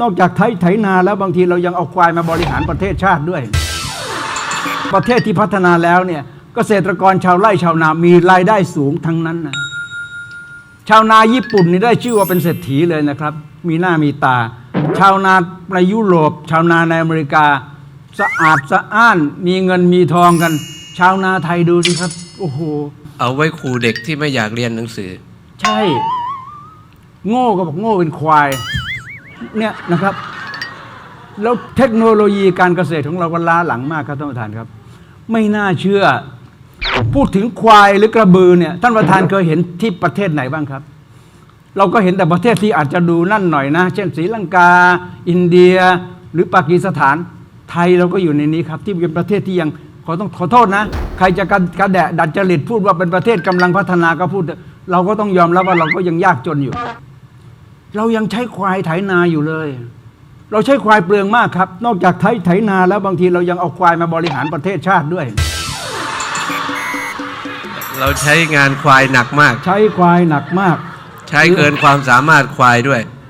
นอกจากไถไถนาแล้วบางทีเรายังเอาควายมาบริหารประเทศชาติด้วย ประเทศที่พัฒนาแล้วเนี่ยเกษตรกรชาวไร่ชาวนา มีรายได้สูงทั้งนั้นนะชาวนาญี่ปุ่นนี่ได้ชื่อว่าเป็นเศรษฐีเลยนะครับ มีหน้ามีตา ชาวนาในยุโรป ชาวนาในอเมริกา สะอาดสะอ้าน มีเงินมีทองกัน ชาวนาไทยดูสิครับ โอ้โห เอาไว้ขู่เด็กที่ไม่อยากเรียนหนังสือ ใช่ โง่ก็บอกโง่เป็นควาย เนี่ยนะครับ แล้วเทคโนโลยีการเกษตรของเราก็ล้าหลังมากครับท่านประธานครับ ไม่น่าเชื่อ พูดถึงควายหรือกระบือเนี่ยท่านประธานเคยเห็นที่ประเทศไหนบ้างครับ เราก็เห็นแต่ประเทศที่อาจจะดูนั่นหน่อยนะ เช่นศรีลังกา อินเดีย หรือปากีสถานไทยเราก็อยู่ในนี้ครับ ที่เป็นประเทศที่ยังขอต้องขอโทษนะ ใครจะกระกระแดะดัดจริตพูดว่าเป็นประเทศกำลังพัฒนาก็พูดเถอะเราก็ต้องยอมรับว่าเราก็ยังยากจนอยู่ เรายังใช้ควายไถนาอยู่เลย เราใช้ควายเปลืองมากครับ นอกจากไถไถนาแล้วบางทีเรายังเอาควายมาบริหารประเทศชาติด้วย เราใช้งานควายหนักมาก ใช้ควายหนักมาก ใช้เกินความสามารถควายด้วย